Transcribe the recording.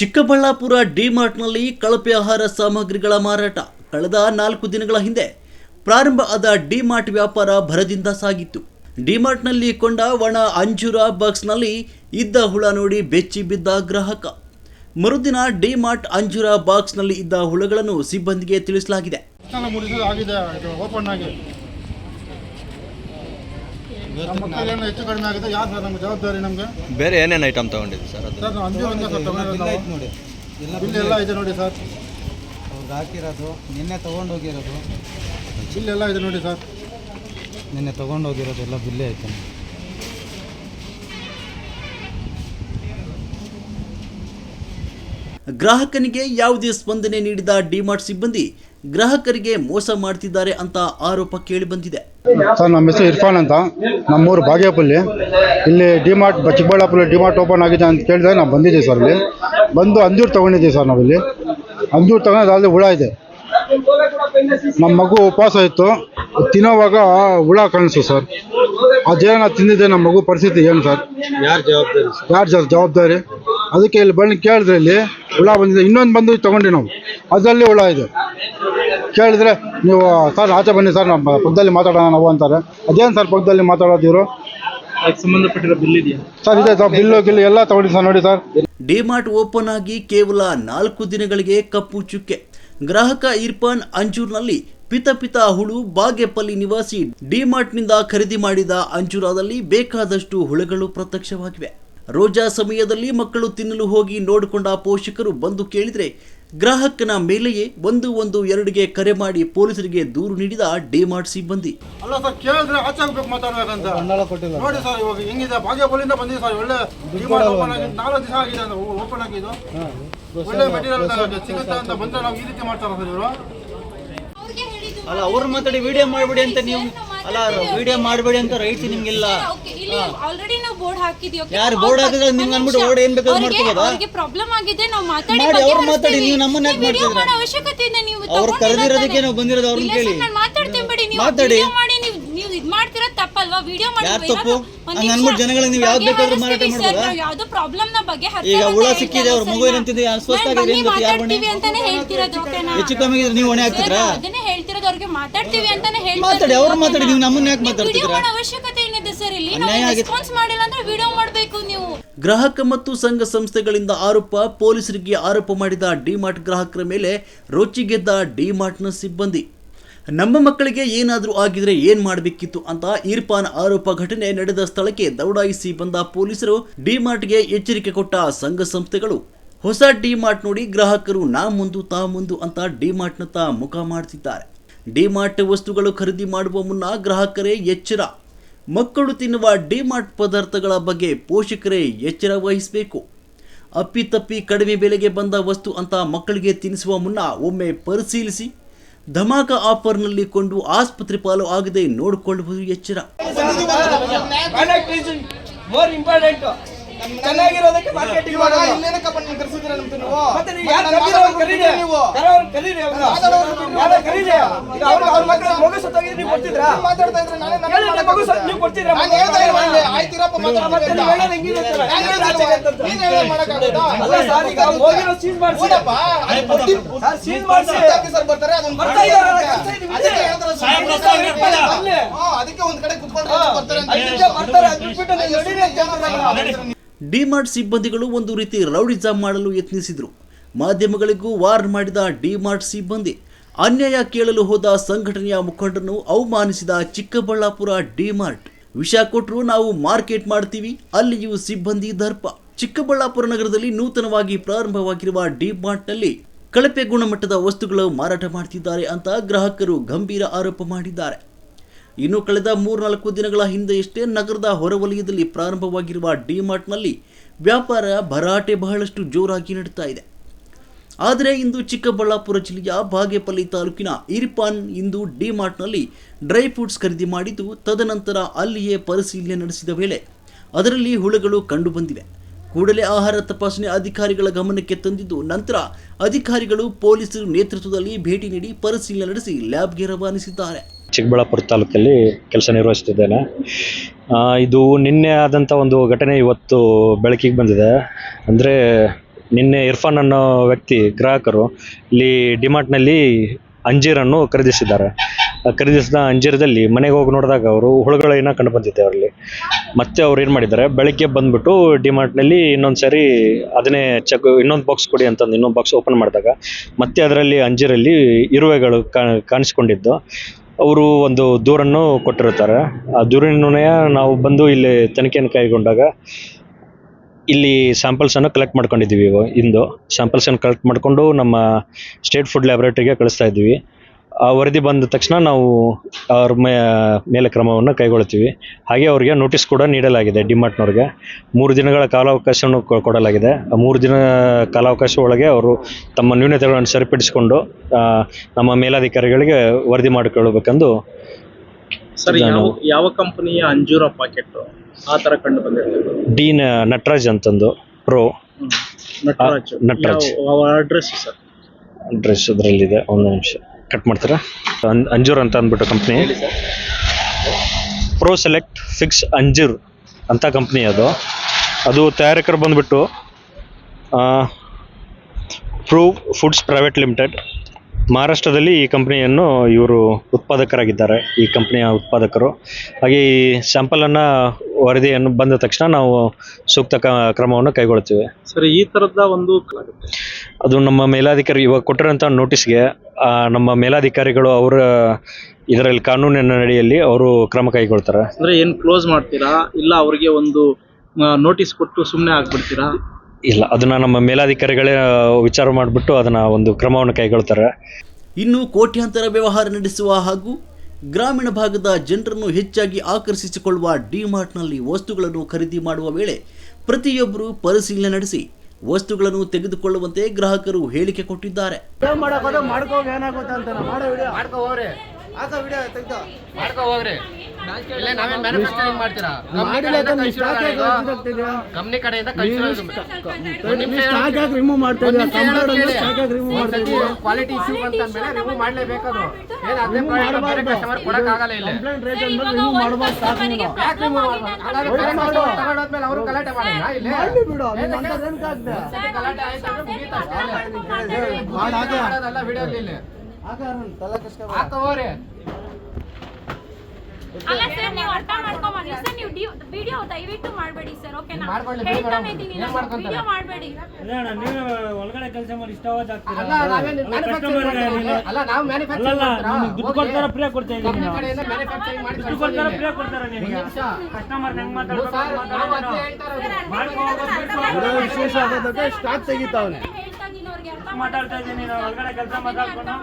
ಚಿಕ್ಕಬಳ್ಳಾಪುರ ಡಿಮಾರ್ಟ್ನಲ್ಲಿ ಕಳಪೆ ಆಹಾರ ಸಾಮಗ್ರಿಗಳ ಮಾರಾಟ. ಕಳೆದ ನಾಲ್ಕು ದಿನಗಳ ಹಿಂದೆ ಪ್ರಾರಂಭ ಆದ ಡಿಮಾರ್ಟ್ ವ್ಯಾಪಾರ ಭರದಿಂದ ಸಾಗಿತ್ತು. ಡಿಮಾರ್ಟ್ನಲ್ಲಿ ಕೊಂಡ ಒಣ ಅಂಜೂರ ಬಾಕ್ಸ್ನಲ್ಲಿ ಇದ್ದ ಹುಳ ನೋಡಿ ಬೆಚ್ಚಿ ಬಿದ್ದ ಗ್ರಾಹಕ. ಮರುದಿನ ಡಿಮಾರ್ಟ್ ಅಂಜೂರ ಬಾಕ್ಸ್ನಲ್ಲಿ ಇದ್ದ ಹುಳಗಳನ್ನು ಸಿಬ್ಬಂದಿಗೆ ತಿಳಿಸಲಾಗಿದೆ. ನಮ್ಮ ಮಕ್ಕಳು ಹೆಚ್ಚು ಕಡಿಮೆ ಆಗಿದೆ ಯಾರು ಸರ್ ನಮ್ಮ ಜವಾಬ್ದಾರಿ ನಮಗೆ? ಬೇರೆ ಏನೇನು ಐಟಮ್ ತಗೊಂಡಿದ್ದು ಸರ್ ಅದು? ಸರ್ ನಾವು ಅಂಜೂರ ಒಂದೇ ಸರ್ ತಗೊಂಡಿರೋದು ನಾವು. ನೋಡಿ ಎಲ್ಲ ಬಿಲ್ ಎಲ್ಲ ಇದೆ ನೋಡಿ ಸರ್. ಅವ್ರಿಗೆ ಹಾಕಿರೋದು ನಿನ್ನೆ ತೊಗೊಂಡೋಗಿರೋದು ಬಿಲ್ ಎಲ್ಲ ಇದೆ ನೋಡಿ ಸರ್. ನಿನ್ನೆ ತೊಗೊಂಡೋಗಿರೋದು ಎಲ್ಲ ಬಿಲ್ಲೇ ಐತೆ. ಗ್ರಾಹಕನಿಗೆ ಯಾವುದೇ ಸ್ಪಂದನೆ ನೀಡಿದ ಡಿಮಾರ್ಟ್ ಸಿಬ್ಬಂದಿ ಗ್ರಾಹಕರಿಗೆ ಮೋಸ ಮಾಡ್ತಿದ್ದಾರೆ ಅಂತ ಆರೋಪ ಕೇಳಿಬಂದಿದೆ ಸರ್ ನಮ್ಮ ಹೆಸರು ಇರ್ಫಾನ್ ಅಂತ. ನಮ್ಮೂರು ಬಾಗೇಪಲ್ಲಿ. ಇಲ್ಲಿ ಡಿಮಾರ್ಟ್ ಚಿಕ್ಕಬಳ್ಳಾಪುರ ಡಿಮಾರ್ಟ್ ಓಪನ್ ಆಗಿದೆ ಅಂತ ಕೇಳಿದಾಗ ನಾವು ಬಂದಿದ್ದೀವಿ ಸರ್ ಇಲ್ಲಿ. ಬಂದು ಅಂಜೂರು ತೊಗೊಂಡಿದ್ದೀವಿ ಸರ್ ನಾವಿಲ್ಲಿ. ಅಂಜೂರು ತಗೊಂಡು ಅದರಲ್ಲಿ ಹುಳ ಇದೆ. ನಮ್ಮ ಮಗು ಉಪವಾಸ ಇತ್ತು. ತಿನ್ನೋವಾಗ ಹುಳ ಕಾಣಿಸ್ತು ಸರ್. ಅದೇನ ತಿಂದಿದೆ ನಮ್ಮ ಮಗು ಪರಿಸ್ಥಿತಿ ಏನು ಸರ್? ಯಾರು ಜವಾಬ್ದಾರಿ ಯಾರು ಸರ್ ಜವಾಬ್ದಾರಿ? ಅದಕ್ಕೆ ಇಲ್ಲಿ ಬಂದು ಕೇಳಿದ್ರೆ ಇಲ್ಲಿ ಹುಳ ಬಂದಿದೆ. ಇನ್ನೊಂದು ಬಂದು ತಗೊಂಡೆ ನಾವು. ಅದರಲ್ಲಿ ಹುಳ ಇದೆ. ಕೇಳಿದ್ರೆ ನೀವು ಸರ್ ಆಚೆ ಬನ್ನಿ ಸರ್ ನಮ್ಮ ಪಕ್ಕದಲ್ಲಿ ಮಾತಾಡೋಣ ನಾವು ಅಂತಾರೆ. ಅದೇನು ಸರ್ ಪಕ್ಕದಲ್ಲಿ ಮಾತಾಡೋದು ಇವರು? ಸಂಬಂಧಪಟ್ಟಿರೋ ಬಿಲ್ ಇದೆಯಾ? ಸರ್ ಇದೆ ಸರ್ ಬಿಲ್ಲು ಗಿಲ್ಲು ಎಲ್ಲ ತಗೊಂಡಿ ಸರ್ ನೋಡಿ ಸರ್. ಡಿಮಾರ್ಟ್ ಓಪನ್ ಆಗಿ ಕೇವಲ ನಾಲ್ಕು ದಿನಗಳಿಗೆ ಕಪ್ಪು ಚುಕ್ಕೆ. ಗ್ರಾಹಕ ಇರ್ಫಾನ್ ಅಂಜೂರ್ನಲ್ಲಿ ಪಿತ ಪಿತ ಹುಳು ಬಾಗೇಪಲ್ಲಿ ನಿವಾಸಿ ಡಿಮಾರ್ಟ್ನಿಂದ ಖರೀದಿ ಮಾಡಿದ ಅಂಜೂರದಲ್ಲಿ ಬೇಕಾದಷ್ಟು ಹುಳುಗಳು ಪ್ರತ್ಯಕ್ಷವಾಗಿವೆ. ರೋಜಾ ಸಮಯದಲ್ಲಿ ಮಕ್ಕಳು ತಿನ್ನಲು ಹೋಗಿ ನೋಡಿಕೊಂಡ ಪೋಷಕರು ಬಂದು ಕೇಳಿದರೆ ಗ್ರಾಹಕನ ಮೇಲೆಯೇ ಒಂದು ಒಂದು ಎರಡಿಗೆ ಕರೆ ಮಾಡಿ ಪೊಲೀಸರಿಗೆ ದೂರು ನೀಡಿದ ಡಿಮಾರ್ಟ್ ಸಿಬ್ಬಂದಿ. ಅಲ್ಲ ಸರ್ ಕೇಳಿದ್ರೆ ಆಚೆ ಹೋಗ್ಬೇಕು ಮಾತಾಡ್ಬೇಕಂತ. ಕೊಟ್ಟಿಲ್ಲ. ನೋಡಿ ಸರ್ ಇವಾಗ ಹೆಂಗಿದೆ? ಬಾಗೇಪಲ್ಲಿಂದ ಬಂದಿದೆ ಸರ್ ಒಳ್ಳೆ ಡಿಮಾರ್ಟ್ ಓಪನ್ ಆಗಿ ನಾಲ್ಕು ದಿನ ಆಗಿದೆ ಓಪನ್ ಆಗಿದ್ದು ಒಳ್ಳೆ ಮೆಟೀರಿಯಲ್ ಸಿಗುತ್ತೆ ಅಂತ ಬಂದ್ರೆ ನಾವು ಈ ರೀತಿ ಮಾಡ್ತಾರ ಸರ್ ಇವರು? ಅಲ್ಲ ಅವ್ರು ಮಾತಾಡಿ ವಿಡಿಯೋ ಮಾಡಿಬಿಡಿ ಅಂತ ನೀವು ಅಲ್ಲ ವಿಡಿಯೋ ಮಾಡಬೇಡಿ ಅಂತ ರೈಟ್ಸ್ ನಿಮ್ಗಿಲ್ಲ ಆಲ್ರೆಡಿ ನಾವು ಬೋರ್ಡ್ ಹಾಕಿದೀವಿ? ಯಾರು ಬೋರ್ಡ್ ಹಾಕಿದ್ರೆ ನಿಮ್ಗೆ ಅನ್ಬಿಟ್ಟು board ಏನ್ ಬೇಕಾದ್ರೂ ಮಾಡ್ಕೋಬೋದಾ? ಅವ್ರಿಗೆ ಪ್ರಾಬ್ಲಮ್ ಆಗಿದೆ ನಾವು ಮಾತಾಡಿ ಮಾಡಿ, ಅವ್ರು ಮಾತಾಡಿ, ನೀವು ನಮ್ಮನ್ನ ಯಾಕೆ ಮಾಡ್ತಿದ್ದೀರಾ? ಅವಶ್ಯಕತೆ ಇದೆ ನೀವು ಅವ್ರು ಕರೆದಿರೋದಕ್ಕೆ ನಾವು ಬಂದಿರೋದು ಅವ್ರನ್ನ ಕೇಳಿ. ನಾನು ಮಾತಾಡ್ತೀನಿ ಬಿಡಿ ನೀವು ಮಾತಾಡಿ. ಮಾಡಿ ನೀವು ನೀವು ಇದು ಮಾಡ್ತಿರೋದು ತಪ್ಪಲ್ವಾ ವಿಡಿಯೋ ಮಾಡಿ ಯಾರ್ ತಪ್ಪು? ಹಂಗ್ ಅನ್ಬಿಟ್ಟು ಜನಗಳಿಗೆ ನೀವು ಯಾವ್ದು ಬೇಕಾದ್ರೂ ಮಾರಾಟ ಮಾಡ್ಬೋದಾ? ಯಾವ್ದೋ ಪ್ರಾಬ್ಲಮ್ನ ಬಗ್ಗೆ ಈಗ ಹುಳ ಸಿಕ್ಕಿದೆ, ಅವ್ರ ಮಗು ಏನಂತಿದೆ, ಅಸ್ವಸ್ಥ ಆಗಿದೆ, ಯಾರ್? ಮಾತಾಡ್ತೀವಿ ಅಂತಾನೆ ಹೇಳ್ತಿರೋದು ಓಕೆನಾ ಹೆಚ್ಚು ಕಮ್ಮಿ ನೀವು ಹೊಣೆ ಹಾಕ್ತಿದ್ರಾ ಮಾತಾಡ್ತೀವಿ ಅಂತಾನೆ ಮಾತಾಡಿ, ಇರೋದು, ಅವ್ರು ಮಾತಾಡಿ, ನೀವು ನಮ್ಮನ್ನ ಯಾಕೆ ನೀವು ಮಾತಾಡ್ತಿದ್ದೀರಾ? ಮಾಡೋ ಅವಶ್ಯಕತೆ ಏನಿದೆ ಸರ್ ಇಲ್ಲಿ? ನಾವು. ರೆಸ್ಪಾನ್ಸ್ ಮಾಡಿಲ್ಲ ಅಂದ್ರೆ ವಿಡಿಯೋ ಮಾಡಬೇಕು ನೀವು. ಗ್ರಾಹಕ ಮತ್ತು ಸಂಘ ಸಂಸ್ಥೆಗಳಿಂದ ಆರೋಪ ಪೊಲೀಸರಿಗೆ ಆರೋಪ ಮಾಡಿದ ಡಿಮಾರ್ಟ್ ಗ್ರಾಹಕರ ಮೇಲೆ ರೋಚಿಗೆದ್ದ ಡಿಮಾರ್ಟ್ನ ಸಿಬ್ಬಂದಿ. ನಮ್ಮ ಮಕ್ಕಳಿಗೆ ಏನಾದರೂ ಆಗಿದ್ರೆ ಏನ್ ಮಾಡಬೇಕಿತ್ತು ಅಂತ ಇರ್ಫಾನ್ ಆರೋಪ ಘಟನೆ ನಡೆದ ಸ್ಥಳಕ್ಕೆ ದೌಡಾಯಿಸಿ ಬಂದ ಪೊಲೀಸರು ಡಿಮಾರ್ಟ್ಗೆ ಎಚ್ಚರಿಕೆ ಕೊಟ್ಟ ಸಂಘ ಸಂಸ್ಥೆಗಳು. ಹೊಸ ಡಿಮಾರ್ಟ್ ನೋಡಿ ಗ್ರಾಹಕರು ನಾ ಮುಂದು ತಾ ಮುಂದು ಅಂತ ಡಿಮಾರ್ಟ್ನತ್ತ ಮುಖ ಮಾಡ್ತಿದ್ದಾರೆ. ಡಿಮಾರ್ಟ್ ವಸ್ತುಗಳು ಖರೀದಿ ಮಾಡುವ ಮುನ್ನ ಗ್ರಾಹಕರೇ ಎಚ್ಚರ. ಮಕ್ಕಳು ತಿನ್ನುವ ಡಿಮಾರ್ಟ್ ಪದಾರ್ಥಗಳ ಬಗ್ಗೆ ಪೋಷಕರೇ ಎಚ್ಚರ ವಹಿಸಬೇಕು. ಅಪ್ಪಿತಪ್ಪಿ ಕಡಿಮೆ ಬೆಲೆಗೆ ಬಂದ ವಸ್ತು ಅಂತ ಮಕ್ಕಳಿಗೆ ತಿನ್ನಿಸುವ ಮುನ್ನ ಒಮ್ಮೆ ಪರಿಶೀಲಿಸಿ, ಧಮಾಕ ಆಫರ್ನಲ್ಲಿ ಕೊಂಡು ಆಸ್ಪತ್ರೆ ಪಾಲು ಆಗದೆ ನೋಡಿಕೊಳ್ಳುವುದು ಎಚ್ಚರ. ಚೆನ್ನಾಗಿರೋದಕ್ಕೆ ಮಾರ್ಕೆಟಿಂಗ್ ಮಾಡೋದು ಮತ್ತೆ ನೀವು ಯಾರು ಕರೀರೋರು ಕರೀರಿ ಕರೋರು? ಕರೀರಿ ಅವ್ರನ್ನ ಯಾರೋ ಕರೀರಿ? ಈಗ ಅವ್ರ ಅವ್ರ ಮಕ್ಕಳ ಮಗು ಸತ್ತೋಗಿದ್ರೆ ನೀವು ಕೊಡ್ತಿದ್ರಾ? ಮಗು ಸತ್ತು ನೀವು ಕೊಡ್ತಿದ್ರಾ ಮತ್ತೆ ನೀವು ಹೇಳೋದು ಹೆಂಗಿದೆ ಸರ್? ಅಲ್ಲ ಸರ್ ಈಗ ಹೋಗಿರೋ ಸೀಸ್ ಮಾಡಿಸಿ. ಸರ್ ಸೀಸ್ ಮಾಡಿಸಿ. ಬರ್ತಾ ಇದಾರಲ್ಲ ಕರ್ಸ್ತಾ ಇದೀವಿ ಇದೆ. ಬರ್ಲಿ. ಅದಕ್ಕೆ ಒಂದ್ ಕಡೆ ಕುತ್ಕೊಂಡು ಬರ್ತಾರೆ ಬರ್ತಾರೆ ಅದು ಬಿಟ್ಟು ನಾನು ಅಂತ ಹೇಳ್ತಾರೆ. ಡಿಮಾರ್ಟ್ ಸಿಬ್ಬಂದಿಗಳು ಒಂದು ರೀತಿ ರೌಡಿಸಮ್ ಮಾಡಲು ಯತ್ನಿಸಿದರು. ಮಾಧ್ಯಮಗಳಿಗೂ ವಾರ್ನ್ ಮಾಡಿದ ಡಿಮಾರ್ಟ್ ಸಿಬ್ಬಂದಿ, ಅನ್ಯಾಯ ಕೇಳಲು ಹೋದ ಸಂಘಟನೆಯ ಮುಖಂಡರನ್ನು ಅವಮಾನಿಸಿದ ಚಿಕ್ಕಬಳ್ಳಾಪುರ ಡಿಮಾರ್ಟ್. ವಿಷ ಕೊಟ್ಟರು ನಾವು ಮಾರ್ಕೆಟ್ ಮಾಡ್ತೀವಿ, ಅಲ್ಲಿಯೂ ಸಿಬ್ಬಂದಿ ದರ್ಪ. ಚಿಕ್ಕಬಳ್ಳಾಪುರ ನಗರದಲ್ಲಿ ನೂತನವಾಗಿ ಪ್ರಾರಂಭವಾಗಿರುವ ಡಿಮಾರ್ಟ್ನಲ್ಲಿ ಕಳಪೆ ಗುಣಮಟ್ಟದ ವಸ್ತುಗಳು ಮಾರಾಟ ಮಾಡ್ತಿದ್ದಾರೆ ಅಂತ ಗ್ರಾಹಕರು ಗಂಭೀರ ಆರೋಪ ಮಾಡಿದ್ದಾರೆ. ಇನ್ನು ಕಳೆದ ಮೂರ್ನಾಲ್ಕು ದಿನಗಳ ಹಿಂದೆಯಷ್ಟೇ ನಗರದ ಹೊರವಲಯದಲ್ಲಿ ಪ್ರಾರಂಭವಾಗಿರುವ ಡಿಮಾರ್ಟ್ನಲ್ಲಿ ವ್ಯಾಪಾರ ಭರಾಟೆ ಬಹಳಷ್ಟು ಜೋರಾಗಿ ನಡೀತಾ ಇದೆ. ಆದರೆ ಇಂದು ಚಿಕ್ಕಬಳ್ಳಾಪುರ ಜಿಲ್ಲೆಯ ಬಾಗೇಪಲ್ಲಿ ತಾಲೂಕಿನ ಇರ್ಪಾನ್ ಇಂದು ಡಿಮಾರ್ಟ್ನಲ್ಲಿ ಡ್ರೈ ಫ್ರೂಟ್ಸ್ ಖರೀದಿ ಮಾಡಿದ್ದು, ತದನಂತರ ಅಲ್ಲಿಯೇ ಪರಿಶೀಲನೆ ನಡೆಸಿದ ವೇಳೆ ಅದರಲ್ಲಿ ಹುಳುಗಳು ಕಂಡುಬಂದಿವೆ. ಕೂಡಲೇ ಆಹಾರ ತಪಾಸಣೆ ಅಧಿಕಾರಿಗಳ ಗಮನಕ್ಕೆ ತಂದಿದ್ದು, ನಂತರ ಅಧಿಕಾರಿಗಳು ಪೊಲೀಸರು ನೇತೃತ್ವದಲ್ಲಿ ಭೇಟಿ ನೀಡಿ ಪರಿಶೀಲನೆ ನಡೆಸಿ ಲ್ಯಾಬ್ಗೆ ರವಾನಿಸಿದ್ದಾರೆ. ಚಿಕ್ಕಬಳ್ಳಾಪುರ ತಾಲೂಕಲ್ಲಿ ಕೆಲಸ ನಿರ್ವಹಿಸ್ತಿದ್ದೇನೆ. ಇದು ನಿನ್ನೆ ಆದಂಥ ಒಂದು ಘಟನೆ ಇವತ್ತು ಬೆಳಕಿಗೆ ಬಂದಿದೆ. ಅಂದರೆ ನಿನ್ನೆ ಇರ್ಫಾನ್ ಅನ್ನೋ ವ್ಯಕ್ತಿ, ಗ್ರಾಹಕರು ಇಲ್ಲಿ ಡಿಮಾರ್ಟ್ನಲ್ಲಿ ಅಂಜೀರನ್ನು ಖರೀದಿಸಿದ್ದಾರೆ. ಖರೀದಿಸಿದ ಅಂಜೀರದಲ್ಲಿ ಮನೆಗೆ ಹೋಗಿ ನೋಡಿದಾಗ ಅವರು ಹುಳುಗಳೇನೋ ಕಂಡು ಬಂದಿದೆ ಅವರಲ್ಲಿ. ಮತ್ತೆ ಅವ್ರು ಏನು ಮಾಡಿದ್ದಾರೆ? ಬೆಳಗ್ಗೆ ಬಂದುಬಿಟ್ಟು ಡಿಮಾರ್ಟ್ನಲ್ಲಿ ಇನ್ನೊಂದು ಸಾರಿ ಅದನ್ನೇ ಚೆಕ್, ಇನ್ನೊಂದು ಬಾಕ್ಸ್ ಕೊಡಿ ಅಂತಂದು ಇನ್ನೊಂದು ಬಾಕ್ಸ್ ಓಪನ್ ಮಾಡಿದಾಗ ಮತ್ತೆ ಅದರಲ್ಲಿ ಅಂಜೀರಲ್ಲಿ ಇರುವೆಗಳು ಕಾಣಿಸ್ಕೊಂಡಿದ್ದು. ಅವರು ಒಂದು ದೂರನ್ನು ಕೊಟ್ಟಿರುತ್ತಾರೆ. ಆ ದೂರಿನನ್ವಯ ನಾವು ಬಂದು ಇಲ್ಲಿ ತನಿಖೆಯನ್ನು ಕೈಗೊಂಡಾಗ ಇಲ್ಲಿ ಸ್ಯಾಂಪಲ್ಸನ್ನು ಕಲೆಕ್ಟ್ ಮಾಡ್ಕೊಂಡಿದ್ದೀವಿ ಇಂದು ಸ್ಯಾಂಪಲ್ಸನ್ನು ಕಲೆಕ್ಟ್ ಮಾಡಿಕೊಂಡು ನಮ್ಮ ಸ್ಟೇಟ್ ಫುಡ್ ಲ್ಯಾಬೊರೇಟರಿಗೆ ಕಳಿಸ್ತಾ ಇದ್ದೀವಿ. ಆ ವರದಿ ಬಂದ ತಕ್ಷಣ ನಾವು ಅವ್ರ ಮೇ ಮೇಲೆ ಕ್ರಮವನ್ನು ಕೈಗೊಳ್ತೀವಿ ಹಾಗೆ ಅವರಿಗೆ ನೋಟಿಸ್ ಕೂಡ ನೀಡಲಾಗಿದೆ ಡಿಮಾರ್ಟ್ನವ್ರಿಗೆ. ಮೂರು ದಿನಗಳ ಕಾಲಾವಕಾಶವನ್ನು ಕೊ- ಕೊಡಲಾಗಿದೆ. ಆ ಮೂರು ದಿನ ಕಾಲಾವಕಾಶ ಒಳಗೆ ಅವರು ತಮ್ಮ ನ್ಯೂನತೆಗಳನ್ನು ಸರಿಪಡಿಸಿಕೊಂಡು ಆ, ನಮ್ಮ ಮೇಲಾಧಿಕಾರಿಗಳಿಗೆ ವರದಿ ಮಾಡಿಕೊಳ್ಳಬೇಕೆಂದು ಸರ್ ಯಾವ ಯಾವ ಕಂಪನಿಯ ಅಂಜೂರ ಪಾಕೆಟ್ ಆ ತರ ಕಂಡು ಬಂದಿರ್ತದೆ? ಡಿ ನ- ನಟರಾಜ್ ಅಂತಂದು ಪ್ರೋ ನಟರಾಜ್. ನಟರಾಜ್. ಯಾವ ಅಡ್ರೆಸ್ ಸರ್? ಅಡ್ರೆಸ್ ಅದರಲ್ಲಿದೆ ಒಂದು ನಿಮಿಷ. ಕಟ್ ಮಾಡ್ತಾರೆ? ಅಂಜೂರ್ ಅಂತ ಅಂದ್ಬಿಟ್ಟು ಕಂಪ್ನಿ ಪ್ರೋ ಸೆಲೆಕ್ಟ್ ಫಿಕ್ಸ್ ಅಂಜೂರ್ ಅಂತ ಕಂಪ್ನಿ ಅದು. ಅದು ತಯಾರಕರು ಬಂದ್ಬಿಟ್ಟು ಪ್ರೂವ್ ಫುಡ್ಸ್ ಪ್ರೈವೇಟ್ ಲಿಮಿಟೆಡ್ ಮಹಾರಾಷ್ಟ್ರದಲ್ಲಿ ಈ ಕಂಪ್ನಿಯನ್ನು ಇವರು ಉತ್ಪಾದಕರಾಗಿದ್ದಾರೆ ಈ ಕಂಪ್ನಿಯ ಉತ್ಪಾದಕರು. ಹಾಗೆ ಈ ಸ್ಯಾಂಪಲನ್ನು ವರದಿಯನ್ನು ಬಂದ ತಕ್ಷಣ ನಾವು ಸೂಕ್ತ ಕ್ರಮವನ್ನು ಕೈಗೊಳ್ತೀವಿ ಸರ್ ಈ ಥರದ ಒಂದು ಅದು ನಮ್ಮ ಮೇಲಾಧಿಕಾರಿ ಇವಾಗ ಕೊಟ್ಟಿರೋಂಥ ನೋಟಿಸ್ಗೆ ನಮ್ಮ ಮೇಲಾಧಿಕಾರಿಗಳು ಅವರ ಇದರಲ್ಲಿ ಕಾನೂನಿನ ಅಡಿಯಲ್ಲಿ ಅವರು ಕ್ರಮ ಕೈಗೊಳ್ತಾರೆ. ಅಂದ್ರೆ ಏನು ಕ್ಲೋಸ್ ಮಾಡ್ತೀರಾ? ಇಲ್ಲ ಅವರಿಗೆ ಒಂದು ನೋಟಿಸ್ ಕೊಟ್ಟು ಸುಮ್ಮನೆ ಆಗ್ಬಿಡ್ತೀರಾ? ಇಲ್ಲ ಅದನ್ನ ನಮ್ಮ ಮೇಲಾಧಿಕಾರಿಗಳೇ ವಿಚಾರ ಮಾಡಿಬಿಟ್ಟು ಅದನ್ನ ಒಂದು ಕ್ರಮವನ್ನು ಕೈಗೊಳ್ತಾರೆ. ಇನ್ನು ಕೋಟ್ಯಾಂತರ ವ್ಯವಹಾರ ನಡೆಸುವ ಹಾಗೂ ಗ್ರಾಮೀಣ ಭಾಗದ ಜನರನ್ನು ಹೆಚ್ಚಾಗಿ ಆಕರ್ಷಿಸಿಕೊಳ್ಳುವ ಡಿಮಾರ್ಟ್ನಲ್ಲಿ ವಸ್ತುಗಳನ್ನು ಖರೀದಿ ಮಾಡುವ ವೇಳೆ ಪ್ರತಿಯೊಬ್ಬರು ಪರಿಶೀಲನೆ ನಡೆಸಿ ವಸ್ತುಗಳನ್ನು ತೆಗೆದುಕೊಳ್ಳುವಂತೆ ಗ್ರಾಹಕರು ಹೇಳಿಕೆ ಕೊಟ್ಟಿದ್ದಾರೆ. ಕಂಪ್ನಿ ಕಡೆಯಿಂದ ಕ್ವಾಲಿಟಿ ಇಶ್ಯೂ ಅಂತ ಮೇಲೆ ರಿಮೂವ್ ಮಾಡ್ಲೇಬೇಕದು ಏನ್ ಅದೇ ಬೇರೆ ಕಸ್ಟಮರ್ ಕೊಡಕ್ಕಾಗಲ್ಲ ಇಲ್ಲಿ ಯಾಕೆ ರಿಮೂವ್ ತಗೊಂಡೋದ್ಮೇಲೆ ಅವರು ಗಲಾಟೆ ಮಾಡಿಲ್ಲ ಇಲ್ಲಿ ಕಲೆಕ್ಟ್ ಗಲಾಟೆ ಆಯ್ತು ಮುಗೀತು. ಮಾಡೋದಲ್ಲ ವಿಡಿಯೋಲಿ ಇಲ್ಲಿ ಹೋಗ್ರಿ ಅಲ್ಲ ಸರ್ ನೀವು ಅರ್ಥ ಮಾಡ್ಕೊಂಬನ್ನಿ ಸರ್ ನೀವು ವಿಡಿಯೋ ದಯವಿಟ್ಟು ಮಾಡಬೇಡಿ ಸರ್ ಓಕೆನಾ ಹೇಳ್ತಾನೆ ಇದ್ದೀನಿ? ವಿಡಿಯೋ ಮಾಡಬೇಡಿ. ಒಳಗಡೆ ಕೆಲಸ ಮಾಡಿ ಇಷ್ಟವಾದ ನಾವು ದುಡ್ಡು ಕೊಡ್ತಾರ ಫ್ರೀ ಕೊಡ್ತಾ ದುಡ್ಡು ಕೊಡ್ತಾರ ಕೊಡ್ತಾರ ನಿಮಿಷ. ಕಸ್ಟಮರ್ ಹೆಂಗ್ ನಾವು ಇರೋದು. ವಿಶೇಷ ಸ್ಟಾಕ್ ತೆಗಿತಾವನೆ ಹೇಳ್ತಾ ಇದ್ದೀನಿ ಅವ್ರಿಗೆ ಅರ್ಥ ಮಾತಾಡ್ತಾ ಇದ್ದೀನಿ ನಾನು ಒಳಗಡೆ ಕೆಲಸ ಮಾತಾಡ್ಕೊಂಡು.